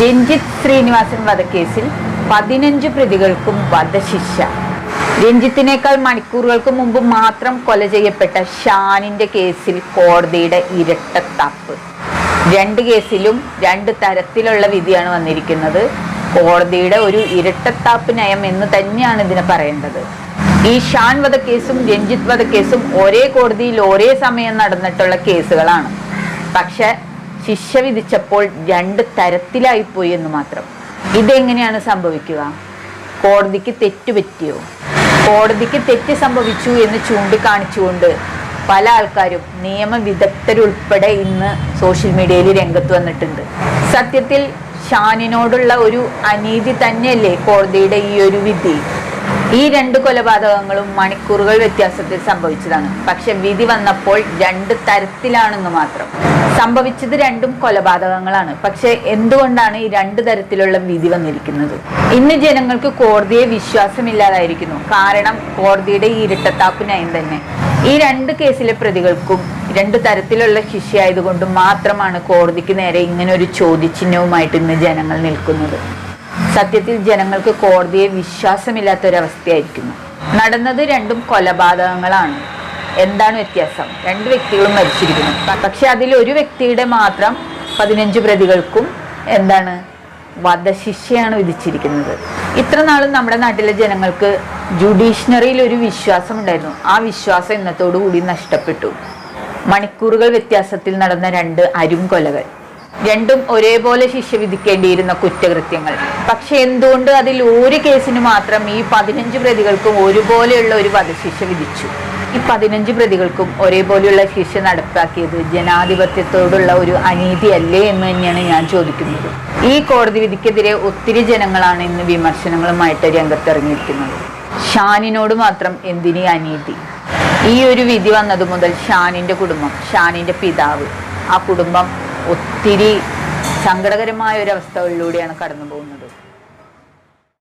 രഞ്ജിത്ത് ശ്രീനിവാസൻ വധക്കേസിൽ പതിനഞ്ച് പ്രതികൾക്കും വധശിക്ഷ. രഞ്ജിത്തിനേക്കാൾ മണിക്കൂറുകൾക്ക് മുമ്പ് മാത്രം കൊല ചെയ്യപ്പെട്ട ഷാനിന്റെ കേസിൽ കോടതിയുടെ ഇരട്ടത്താപ്പ്. രണ്ട് കേസിലും രണ്ട് തരത്തിലുള്ള വിധിയാണ് വന്നിരിക്കുന്നത്. കോടതിയുടെ ഒരു ഇരട്ടത്താപ്പ് നയം എന്ന് തന്നെയാണ് ഇതിനെ പറയേണ്ടത്. ഈ ഷാൻ വധക്കേസും രഞ്ജിത്ത് വധക്കേസും ഒരേ കോടതിയിൽ ഒരേ സമയം നടന്നിട്ടുള്ള കേസുകളാണ്. പക്ഷെ ശിക്ഷ വിധിച്ചപ്പോൾ രണ്ട് തരത്തിലായിപ്പോയി എന്ന് മാത്രം. ഇതെങ്ങനെയാണ് സംഭവിക്കുക? കോടതിക്ക് തെറ്റുപറ്റിയോ കോടതിക്ക് തെറ്റ് സംഭവിച്ചു എന്ന് ചൂണ്ടിക്കാണിച്ചുകൊണ്ട് പല ആൾക്കാരും നിയമവിദഗ്ധരുൾപ്പെടെ ഇന്ന് സോഷ്യൽ മീഡിയയിൽ രംഗത്ത് വന്നിട്ടുണ്ട്. സത്യത്തിൽ ഷാനിനോടുള്ള ഒരു അനീതി തന്നെയല്ലേ കോടതിയുടെ ഈ ഒരു വിധി? ഈ രണ്ട് കൊലപാതകങ്ങളും മണിക്കൂറുകൾ വ്യത്യാസത്തിൽ സംഭവിച്ചതാണ്. പക്ഷെ വിധി വന്നപ്പോൾ രണ്ട് തരത്തിലാണെന്ന് മാത്രം. സംഭവിച്ചത് രണ്ടും കൊലപാതകങ്ങളാണ്. പക്ഷെ എന്തുകൊണ്ടാണ് ഈ രണ്ട് തരത്തിലുള്ള വിധി വന്നിരിക്കുന്നത്? ഇന്ന് ജനങ്ങൾക്ക് കോടതിയെ വിശ്വാസമില്ലാതായിരിക്കുന്നു. കാരണം കോടതിയുടെ ഈ ഇരട്ടത്താപ്പ് നയം തന്നെ. ഈ രണ്ട് കേസിലെ പ്രതികൾക്കും രണ്ട് തരത്തിലുള്ള ശിക്ഷയായതുകൊണ്ട് മാത്രമാണ് കോടതിക്ക് നേരെ ഇങ്ങനെ ഒരു ചോദ്യചിഹ്നവുമായിട്ട് ഇന്ന് ജനങ്ങൾ നിൽക്കുന്നത്. സത്യത്തിൽ ജനങ്ങൾക്ക് കോടതിയെ വിശ്വാസമില്ലാത്ത വിശ്വാസമില്ലാത്തൊരവസ്ഥയായിരിക്കുന്നു. നടന്നത് രണ്ടും കൊലപാതകങ്ങളാണ്. എന്താണ് വ്യത്യാസം? രണ്ട് വ്യക്തികളും മരിച്ചിരിക്കുന്നു. പക്ഷെ അതിൽ ഒരു വ്യക്തിയുടെ മാത്രം പതിനഞ്ച് പ്രതികൾക്കും എന്താണ് വധശിക്ഷയാണ് വിധിച്ചിരിക്കുന്നത്. ഇത്ര നാളും നമ്മുടെ നാട്ടിലെ ജനങ്ങൾക്ക് ജുഡീഷ്യറിയിൽ ഒരു വിശ്വാസം ഉണ്ടായിരുന്നു ആ വിശ്വാസം ഇന്നത്തോടു കൂടി നഷ്ടപ്പെട്ടു. മണിക്കൂറുകൾ വ്യത്യാസത്തിൽ നടന്ന രണ്ട് അരും കൊലകൾ രണ്ടും ഒരേപോലെ ശിക്ഷ വിധിക്കേണ്ടിയിരുന്ന കുറ്റകൃത്യങ്ങൾ. പക്ഷെ എന്തുകൊണ്ട് അതിൽ ഒരു കേസിന് മാത്രം ഈ പതിനഞ്ച് പ്രതികൾക്കും ഒരുപോലെയുള്ള ഒരു വധശിക്ഷ വിധിച്ചു? ഈ പതിനഞ്ച് പ്രതികൾക്കും ഒരേപോലെയുള്ള ശിക്ഷ നടപ്പാക്കിയത് ജനാധിപത്യത്തോടുള്ള ഒരു അനീതിയല്ലേ എന്ന് തന്നെയാണ് ഞാൻ ചോദിക്കുന്നത്. ഈ കോടതി വിധിക്കെതിരെ ഒത്തിരി ജനങ്ങളാണ് ഇന്ന് വിമർശനങ്ങളുമായിട്ട് രംഗത്തിറങ്ങിയിരിക്കുന്നത്. ഷാനിനോട് മാത്രം എന്തിനീ അനീതി? ഈ ഒരു വിധി വന്നതു മുതൽ ഷാനിന്റെ കുടുംബം ഷാനിന്റെ പിതാവ് ആ കുടുംബം ഒത്തിരി സങ്കടകരമായ ഒരു അവസ്ഥകളിലൂടെയാണ് കടന്നു പോകുന്നത്